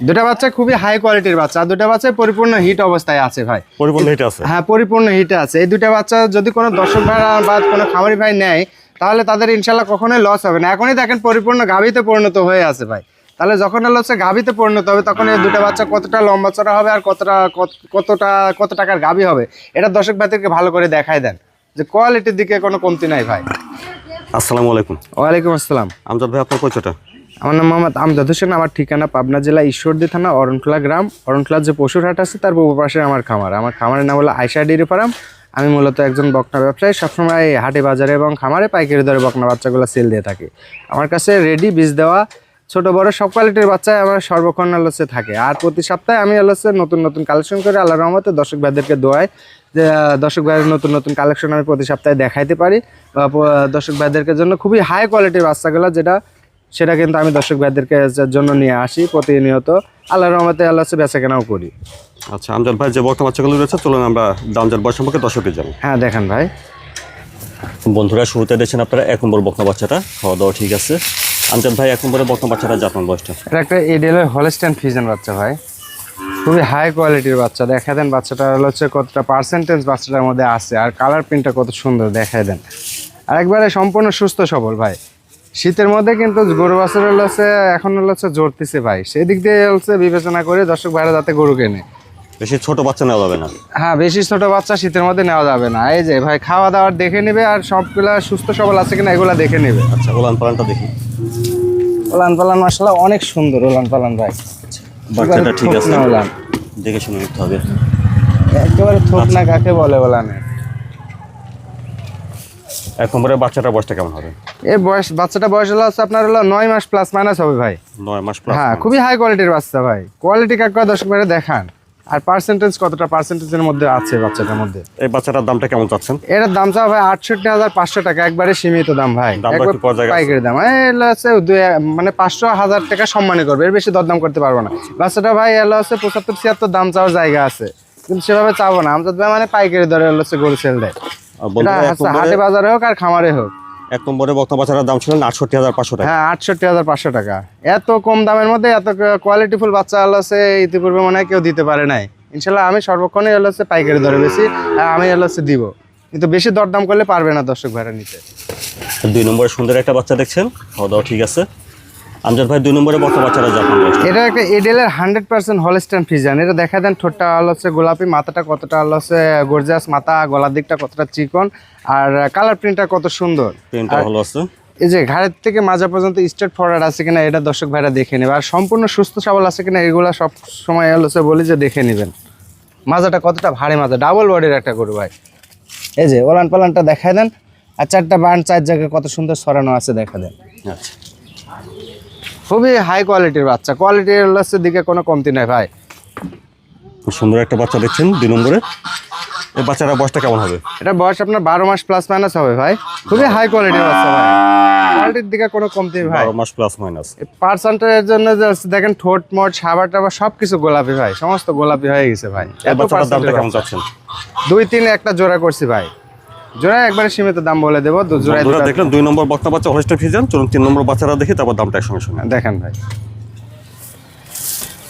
দুটা বাচ্চা খুবই হাই কোয়ালিটির বাচ্চা আর দুটা বাচ্চা পরিপূর্ণ হিট অবস্থায় আছে ভাই। পরিপূর্ণ হিট আছে। হ্যাঁ পরিপূর্ণ হিটে আছে। এই দুটা বাচ্চা যদি কোনো দর্শক ভাই বা কোনো খামারি ভাই নেয় তাহলে তাদের ইনশাল্লাহ কখনোই লস হবে না। এখনই দেখেন পরিপূর্ণ গাভীতে পরিণত হয়ে আছে ভাই। তাহলে যখন হলো হচ্ছে গাভীতে পরিণত হবে তখন এই দুটো বাচ্চা কতটা লম্বা চড়া হবে আর কতটা কত- কতটা কত টাকার গাভী হবে এটা দর্শক ভাইদেরকে ভালো করে দেখাই দেন। যে কোয়ালিটির দিকে কোনো কমতি নাই ভাই। আসসালামু আলাইকুম। ওয়ালাইকুম আসসালাম। আমজাদ ভাই আপনার পরিচয়টা? আমার নাম মোহাম্মদ আমজাদ হোসেন, আমার ঠিকানা পাবনা জেলা ঈশ্বরদী থানা, অরণখোলা গ্রাম। অরণখোলার যে পশুর হাট আছে, তার পূর্ব পাশে আমার খামার। আমার খামারের নাম হলো আয়সা ডেরি ফার্ম। আমি মূলত একজন বকনা ব্যবসায়ী। সবসময় হাটে, বাজারে এবং খামারে পাইকারি দরে বকনা বাচ্চাগুলো সেল দিয়ে থাকি। আমার কাছে রেডি বীজ দেওয়া, ছোট, বড় সব কোয়ালিটির বাচ্চাই আমার সর্বক্ষণ আলোচে থাকে। আর প্রতি সপ্তাহে আমি আলোচে নতুন নতুন কালেকশন করে। আল্লাহ রহমতে দর্শক ভাইদেরকে দোয়াই যে, দর্শক ভাইয়ের নতুন নতুন কালেকশন আমি প্রতি সপ্তাহে দেখাইতে পারি। বা দর্শক ভাইদেরকে জন্য খুবই হাই কোয়ালিটির বাচ্চাগুলো, যেটা সেটা কিন্তু আমি দর্শক ভাইদেরকে জন্য নিয়ে আসি প্রতিনিয়ত। আল্লাহ রহমতে আল্লাহ বেচা কেনাও করি। আচ্ছা আমজাদ ভাই যে বর্তমান বাচ্চাগুলো রয়েছে চলুন আমরা দামজার বয়স সম্পর্কে দর্শকের জানি হ্যাঁ দেখেন ভাই। বন্ধুরা শুরুতে দেখছেন আপনারা এক নম্বর বকনা বাচ্চাটা খাওয়া দাওয়া ঠিক আছে। আমজাদ ভাই এক নম্বরে বকনা বাচ্চাটা জাতমান বয়সটা। এটা একটা এডিএলের হলস্টাইন ফিজন বাচ্চা ভাই। খুবই হাই কোয়ালিটির বাচ্চা দেখা দেন বাচ্চাটা হচ্ছে কতটা পার্সেন্টেজ বাচ্চাটার মধ্যে আছে আর কালার প্রিন্টটা কত সুন্দর দেখাই দেন। আর একবারে সম্পূর্ণ সুস্থ সবল ভাই। শীতের মধ্যে কিন্তু গরু বাছুর হচ্ছে এখন হচ্ছে জড়তেছে ভাই। সেই দিক দিয়ে হচ্ছে বিবেচনা করে দর্শক ভাইরা যাতে গরু কেনে। বেশি ছোট বাচ্চা নেওয়া যাবে না। হ্যাঁ বেশি ছোট বাচ্চা শীতের মধ্যে নেওয়া যাবে না। এই যে ভাই খাওয়া দাওয়ার দেখে নেবে আর সবগুলা সুস্থ সবল আছে কিনা এগুলা দেখে নেবে। আচ্ছা ওলান পালানটা দেখি। ওলান পালান মশলা অনেক সুন্দর ওলান পালান ভাই। বাচ্চাটা ঠিক আছে। ওলান দেখে শুনে নিতে হবে। একেবারে থোক না কাকে বলে ওলানে এক নম্বরে বাচ্চাটার বয়সটা কেমন হবে? এই বয়স বাচ্চাটা বয়স হলো হচ্ছে আপনার হলো নয় মাস প্লাস মাইনাস হবে ভাই। নয় মাস প্লাস হ্যাঁ খুবই হাই কোয়ালিটির বাচ্চা ভাই। কোয়ালিটি কাকা দর্শক ভাইরা দেখান। আর পার্সেন্টেজ কতটা? পার্সেন্টেজের মধ্যে আছে বাচ্চাটার মধ্যে। এই বাচ্চাটার দামটা কেমন চাচ্ছেন? এটার দাম চাও ভাই আটষট্টি হাজার পাঁচশো টাকা একবারে সীমিত দাম ভাই। পাইকারি দাম। হচ্ছে মানে পাঁচশো হাজার টাকা সম্মানী করবে। এর বেশি দরদাম করতে পারব না। বাচ্চাটা ভাই এলো হচ্ছে পঁচাত্তর ছিয়াত্তর দাম চাওয়ার জায়গা আছে। কিন্তু সেভাবে চাবো না। আমাদের ভাই মানে পাইকারি দরে হচ্ছে গরু সেল দেয়। হাটে বাজারে হোক আর খামারে হোক। এক নম্বরে বক্তা বাচ্চাটার দাম ছিল আটষট্টি হাজার পাঁচশো টাকা। হ্যাঁ আটষট্টি হাজার পাঁচশো টাকা। এত কম দামের মধ্যে এত কোয়ালিটিফুল বাচ্চা হলো আছে ইতিপূর্বে মনে হয় কেউ দিতে পারে নাই। ইনশাল্লাহ আমি সর্বক্ষণে হলো হচ্ছে পাইকারি দরে বেশি আমি হলো হচ্ছে দিব। কিন্তু বেশি দরদাম করলে পারবে না দর্শক ভাড়া নিতে। দুই নম্বরে সুন্দর একটা বাচ্চা দেখছেন। খাওয়া দাওয়া ঠিক আছে। আমজাদ ভাই দুই নম্বরে বাচ্চাটা জাতমান বয়সটা এটা একটা এডেলের হান্ড্রেড পার্সেন্ট হলস্টান ফিজান এটা দেখা দেন ঠোঁটটা হলো হচ্ছে গোলাপি মাথাটা কতটা হলো হচ্ছে গর্জাস মাথা গলার দিকটা কতটা চিকন আর কালার প্রিন্টটা কত সুন্দর। প্রিন্টটা ভালো আছে। এই যে ঘাড়ের থেকে মাজা পর্যন্ত স্ট্রেট ফরওয়ার্ড আছে কিনা এটা দর্শক ভাইরা দেখে নেবে। আর সম্পূর্ণ সুস্থ সবল আছে কিনা এগুলা সব সময় সে বলি যে দেখে নেবেন। মাজাটা কতটা ভারী মাজা ডাবল বডির একটা গরু ভাই। এই যে ওলান পালানটা দেখায় দেন আর চারটা বান চার জায়গায় কত সুন্দর সরানো আছে দেখা দেন। আচ্ছা। খুবই হাই কোয়ালিটির বাচ্চা। কোয়ালিটির হচ্ছে দিকে কোনো কমতি নাই ভাই। খুব সুন্দর একটা বাচ্চা দেখছেন দুই নম্বরে। এই বাচ্চাটার বয়সটা কেমন হবে? এটা বয়স আপনার বারো মাস প্লাস মাইনাস হবে ভাই। খুবই হাই কোয়ালিটির বাচ্চা ভাই। কোয়ালিটির দিকে কোনো কমতি ভাই। বারো মাস প্লাস মাইনাস পার্সেন্টের জন্য দেখেন ঠোঁট মোট সাবার টাবার সব কিছু গোলাপি ভাই। সমস্ত গোলাপি হয়ে গেছে ভাই। এত বাচ্চাটার দামটা কেমন। চাচ্ছেন? দুই তিন একটা জোড়া করছি ভাই। জোড়া একবারে সীমিত দাম বলে দেবো দু জোড়ায় দেখলেন দুই নম্বর বক্তা বাচ্চা হলিস্টার ফিজান চলুন তিন নম্বর বাচ্চারা দেখি তারপর দামটা একসঙ্গে শুনে। দেখেন ভাই।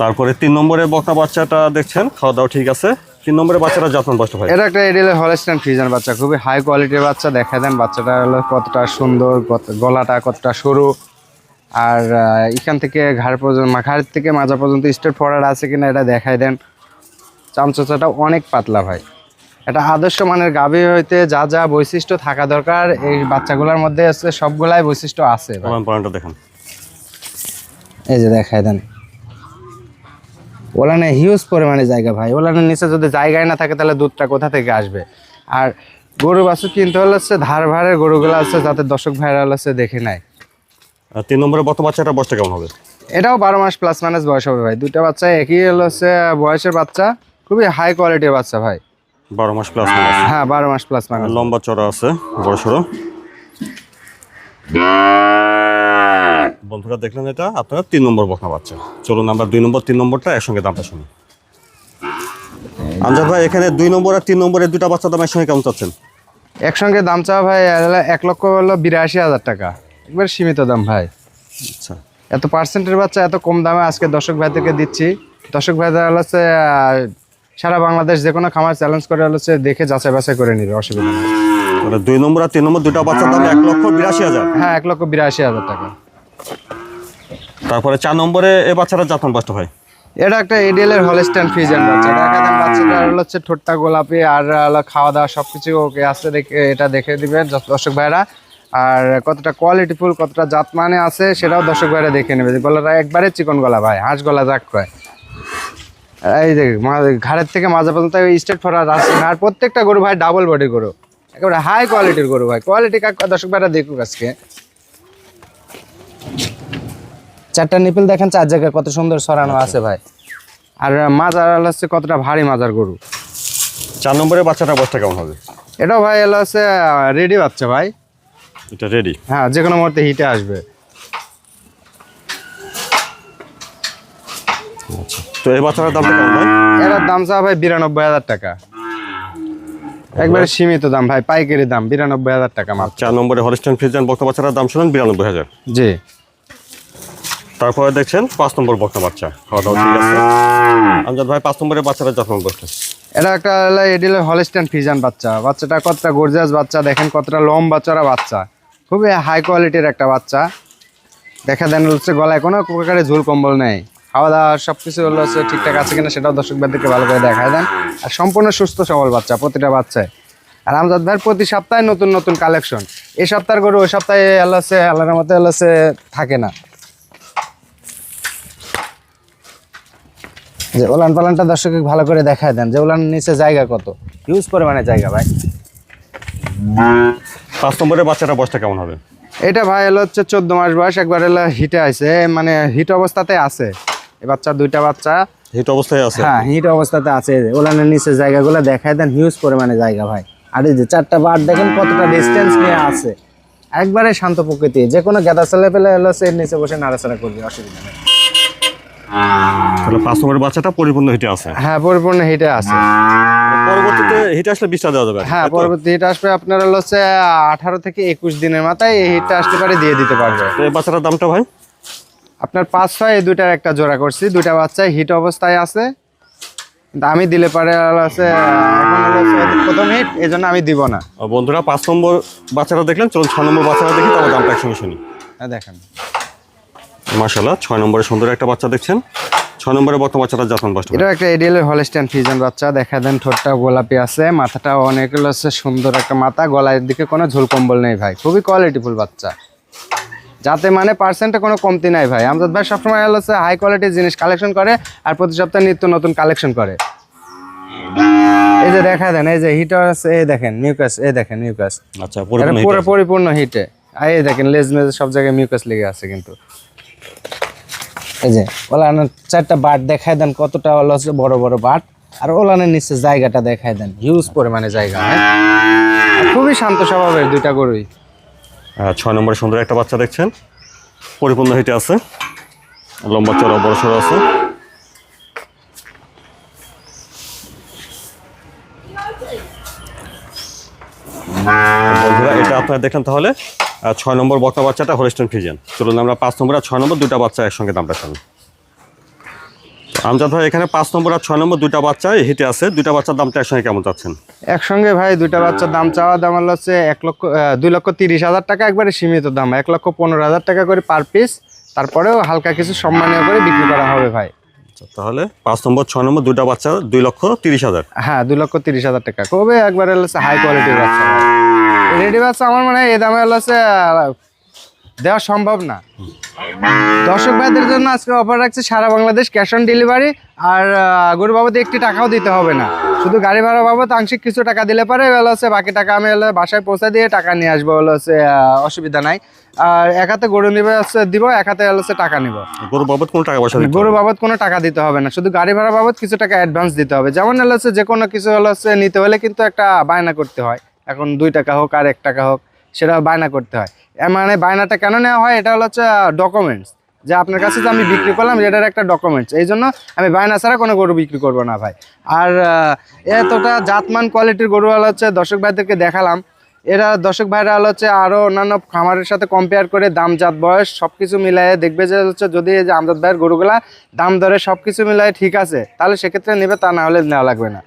তারপরে তিন নম্বরের বক্তা বাচ্চাটা দেখছেন খাওয়া দাওয়া ঠিক আছে। তিন নম্বরের বাচ্চাটা যত্ন বয়সটা ভাই এটা একটা এডিলের হলস্টাইন ফ্রিজান বাচ্চা খুবই হাই কোয়ালিটির বাচ্চা দেখা দেন বাচ্চাটা হলো কতটা সুন্দর গলাটা কতটা সরু। আর এখান থেকে ঘাড় পর্যন্ত ঘাড় থেকে মাজা পর্যন্ত স্টেট ফরওয়ার্ড আছে কিনা এটা দেখাই দেন। চামচোচাটা অনেক পাতলা ভাই। এটা আদর্শ মানের গাভী হইতে যা যা বৈশিষ্ট্য থাকা দরকার এই বাচ্চাগুলোর মধ্যে আছে সবগুলাই বৈশিষ্ট্য আছে। দেখেন। এই যে দেখাই দেন। ওলানে হিউজ পরিমাণে জায়গা ভাই। ওলানের নিচে যদি জায়গায় না থাকে তাহলে দুধটা কোথা থেকে আসবে? আর গরু বাছুর কিনতে হলে হচ্ছে ধার ভাড়ের গরুগুলো আছে যাতে দর্শক ভাইরা হচ্ছে দেখে নেয়। আর তিন নম্বরের বক্তা বাচ্চাটা বয়সটা কেমন হবে? এটাও বারো মাস প্লাস মাইনাস বয়স হবে ভাই। দুইটা বাচ্চা একই হলো হচ্ছে বয়সের বাচ্চা খুবই হাই কোয়ালিটির বাচ্চা ভাই। বারো মাস প্লাস হ্যাঁ বারো মাস প্লাস মাইনাস লম্বা চড়া আছে বড় সড়ো বন্ধুরা দেখলেন এটা? আপনারা তিন নম্বর বকনা বাচ্চা। চলুন আমরা দুই নম্বর তিন নম্বরটা একসঙ্গে দামটা শুনি। আমজাদ ভাই এখানে দুই নম্বর আর তিন নম্বরের দুটা বাচ্চা দাম একসঙ্গে কেমন চাচ্ছেন? একসঙ্গে দাম চাওয়া ভাই এক লক্ষ হলো বিরাশি হাজার টাকা। একবার সীমিত দাম ভাই। আচ্ছা। এত পার্সেন্টের বাচ্চা এত কম দামে আজকে দর্শক ভাইদেরকে দিচ্ছি। দর্শক ভাইদের হচ্ছে সারা বাংলাদেশ যে কোনো খামার চ্যালেঞ্জ করে হচ্ছে দেখে যাচাই বাছাই করে নিবে অসুবিধা নেই। তাহলে দুই নম্বর আর তিন নম্বর দুটা বাচ্চার দাম এক লক্ষ বিরাশি হাজার। হ্যাঁ এক লক্ষ বিরাশি হাজার টাকা। তারপরে চার নম্বরে এই বাচ্চাটা জাতমান বাচ্চা ভাই এটা একটা এডিএল এর হলস্টাইন ফ্রিজেন বাচ্চা। দেখা দেন বাচ্চাটা হচ্ছে ঠোঁটটা গোলাপি আর খাওয়া দাওয়া সবকিছু ওকে আছে দেখে এটা দেখে দিবেন দর্শক ভাইরা। আর কতটা কোয়ালিটিফুল কতটা জাত মানে আছে সেটাও দর্শক ভাইরা দেখে নেবে। গলাটা একবারে চিকন গলা ভাই হাঁস গলা যাক কয়। এই মা- ঘাড়ের থেকে মাজা পর্যন্ত স্টেট ফরার আছে আর প্রত্যেকটা গরু ভাই ডাবল বডি গরু। একেবারে হাই কোয়ালিটির গরু ভাই। কোয়ালিটি দর্শক ভাইরা দেখুক আজকে। চারটা নিপিল দেখেন চার জায়গায় কত সুন্দর সরানো আছে ভাই। আর মাজার হচ্ছে কতটা ভারী মাজার গরু। চার নম্বরে বাচ্চাটা বয়সটা কেমন হবে? এটাও ভাই এলো হচ্ছে রেডি বাচ্চা ভাই। এটা রেডি হ্যাঁ যে কোনো মুহূর্তে হিটে আসবে। তো এই বাচ্চাটার দামটা কেমন ভাই? এটার দাম চা ভাই বিরানব্বই হাজার টাকা। একবারে সীমিত দাম ভাই পাইকারি দাম বিরানব্বই হাজার টাকা মাত্র। চার নম্বরে হলিস্টান ফ্রিজান বক্তা বাচ্চাটার দাম শুনুন বিরানব্বই হাজার। জি। তারপরে দেখছেন পাঁচ নম্বর বক্তা বাচ্চা। খাওয়া দাওয়া ঠিক আছে। আমজাদ ভাই পাঁচ নম্বরে বাচ্চাটা যত্ন করতে এটা একটা এডিল হলিস্টান ফিজান বাচ্চা। বাচ্চাটা কতটা গর্জিয়াস বাচ্চা দেখেন কতটা লম্বা বাচ্চারা বাচ্চা। খুবই হাই কোয়ালিটির একটা বাচ্চা। দেখা দেন হচ্ছে গলায় কোনো প্রকারের ঝুল কম্বল নেই। খাওয়া দাওয়া সব কিছু হলো হচ্ছে ঠিকঠাক আছে কিনা সেটাও দর্শকবাদেরকে ভালো করে দেখায় দেন। আর সম্পূর্ণ সুস্থ সবল বাচ্চা প্রতিটা বাচ্চায় আর আমজাদ ভাইয়ের প্রতি সপ্তাহে নতুন নতুন কালেকশন এই সপ্তাহের গরু ওই সপ্তাহে আল্লাহ হচ্ছে আল্লাহর মতে আল্লাহ থাকে না। যে ওলান পালানটা দর্শককে ভালো করে দেখায় দেন যে ওলান নিচে জায়গা কত? ইউজ পরিমাণে জায়গা ভাই। পাঁচ নম্বরে বাচ্চাটা বয়সটা কেমন হবে? এটা ভাই এলো হচ্ছে চোদ্দ মাস বয়স একবার এলো হিটে আছে মানে হিট অবস্থাতে আছে। এই বাচ্চা দুইটা বাচ্চা। হিট অবস্থায় আছে। হ্যাঁ হিট অবস্থাতে আছে। ওলানের নিচে জায়গাগুলো দেখায় দেন হিউজ পরিমাণে জায়গা ভাই। আর এই যে চারটা বার দেখেন কতটা ডিস্টেন্স নিয়ে আছে। একবারে শান্ত প্রকৃতি যে কোনো গেদা ছেলে পেলে হচ্ছে এর নিচে বসে নাড়াচাড়া করবে অসুবিধা নেই। তাহলে পাঁচ নম্বরের বাচ্চাটা পরিপূর্ণ হিটে আছে। হ্যাঁ পরিপূর্ণ হিটে আছে। পরবর্তীতে হিটে আসলে বিশটা দেওয়া যাবে। হ্যাঁ পরবর্তী হিট আসবে আপনার হচ্ছে আঠারো থেকে একুশ দিনের মাথায় এই হিটটা আসতে পারে দিয়ে দিতে পারবে। এই বাচ্চাটার দামটা ভাই? আপনার পাঁচ ছয় এই দুইটার একটা জোড়া করছি। দুইটা বাচ্চা হিট অবস্থায় আছে। আমি দিলে পারে হচ্ছে প্রথম হিট এই জন্য আমি দিব না। বন্ধুরা পাঁচ নম্বর বাচ্চাটা দেখলেন চলুন ছয় নম্বর বাচ্চাটা দেখি তারপর দামটা একসঙ্গে শুনি। হ্যাঁ, দেখেন। মাশাল্লাহ ছয় নম্বরে সুন্দর একটা বাচ্চা দেখছেন। ছয় নম্বরে বর্তমান বাচ্চাটা যত্ন বাচ্চা এটা একটা এডিএল হলস্টাইন ফিজন বাচ্চা দেখা দেন ঠোঁটটা গোলাপি আছে মাথাটা অনেক সুন্দর একটা মাথা গলার দিকে কোনো ঝুল কম্বল নেই ভাই। খুবই কোয়ালিটিফুল বাচ্চা। যাতে মানে পার্সেন্টে কোনো কমতি নাই ভাই। আমজাদ ভাই সবসময় হলো হচ্ছে হাই কোয়ালিটির জিনিস কালেকশন করে আর প্রতি সপ্তাহে নিত্য নতুন কালেকশন করে। এই যে দেখা দেন এই যে হিটার আছে এই দেখেন মিউকাস এই দেখেন মিউকাস আচ্ছা পুরো পরিপূর্ণ হিটে এই দেখেন লেজ মেজ সব জায়গায় মিউকাস লেগে আছে কিন্তু। এই যে ওলানের চারটা বাট দেখায় দেন কতটা হলো বড় বড় বাট। আর ওলানের নিচে জায়গাটা দেখায় দেন। হিউজ পরিমাণে জায়গা হ্যাঁ? খুবই শান্ত স্বভাবের দুইটা গরুই। ছয় নম্বরে সুন্দর একটা বাচ্চা দেখছেন। পরিপূর্ণ হেঁটে আছে। লম্বা চড়া বড় সড়ো আছে। বন্ধুরা, এটা আপনারা দেখেন তাহলে ছয় নম্বর বক্তা বাচ্চাটা হলিস্টন ফিজেন চলুন আমরা পাঁচ নম্বর আর ছয় নম্বর দুটা বাচ্চা একসঙ্গে দামটা শুনি। আমজাদ ভাই এখানে পাঁচ নম্বর আর ছয় নম্বর দুটা বাচ্চা হিটে আছে। দুটা বাচ্চার দামটা একসঙ্গে কেমন চাচ্ছেন? একসঙ্গে ভাই দুইটা বাচ্চার দাম চাওয়া দাম হলো হচ্ছে এক লক্ষ দুই লক্ষ তিরিশ হাজার টাকা একবারে সীমিত দাম। এক লক্ষ পনেরো হাজার টাকা করে পার পিস তারপরেও হালকা কিছু সম্মানীয় করে বিক্রি করা হবে ভাই। আচ্ছা, তাহলে পাঁচ নম্বর ছয় নম্বর দুটা বাচ্চা দুই লক্ষ তিরিশ হাজার। হ্যাঁ দুই লক্ষ তিরিশ হাজার টাকা। কবে একবারে হলো হাই কোয়ালিটির বাচ্চা। রেডি বাচ্চা আমার মনে এই দামে হলো হচ্ছে, দেওয়া সম্ভব না। দর্শক ভাইদের জন্য আজকে অফার রাখছে সারা বাংলাদেশ ক্যাশ অন ডেলিভারি আর গরু বাবদ একটি টাকাও দিতে হবে না। শুধু গাড়ি ভাড়া বাবদ আংশিক কিছু টাকা দিলে পারে হলো হচ্ছে বাকি টাকা আমি হলো বাসায় পৌঁছে দিয়ে টাকা নিয়ে আসব হলো হচ্ছে অসুবিধা নাই। আর এক হাতে গরু নিবে হচ্ছে দিব এক হাতে হলো হচ্ছে টাকা নিব। গরু বাবদ কোনো টাকা পয়সা গরু বাবদ কোনো টাকা দিতে হবে না শুধু গাড়ি ভাড়া বাবদ কিছু টাকা অ্যাডভান্স দিতে হবে। যেমন হলো হচ্ছে যে কোনো কিছু হলো হচ্ছে নিতে হলে কিন্তু একটা বায়না করতে হয়। এখন দুই টাকা হোক আর এক টাকা হোক সেটা বায়না করতে হয়। মানে বায়নাটা কেন নেওয়া হয়? এটা হলো হচ্ছে ডকুমেন্টস যে আপনার কাছে যে আমি বিক্রি করলাম, এটার একটা ডকুমেন্টস এই জন্য আমি বায়না ছাড়া কোনো গরু বিক্রি করব না ভাই। আর এতটা জাতমান কোয়ালিটির গরু হলো হচ্ছে দর্শক ভাইদেরকে দেখালাম। এরা দর্শক ভাইরা হলো হচ্ছে আরও অন্যান্য খামারের সাথে কম্পেয়ার করে দাম, জাত, বয়স সব কিছু মিলায়ে দেখবে যে হচ্ছে যদি যে আমজাদ ভাইয়ের গরুগুলা দাম দরে সব কিছু মিলায়ে ঠিক আছে, তাহলে সেক্ষেত্রে নেবে, তা না হলে নেওয়া লাগবে না।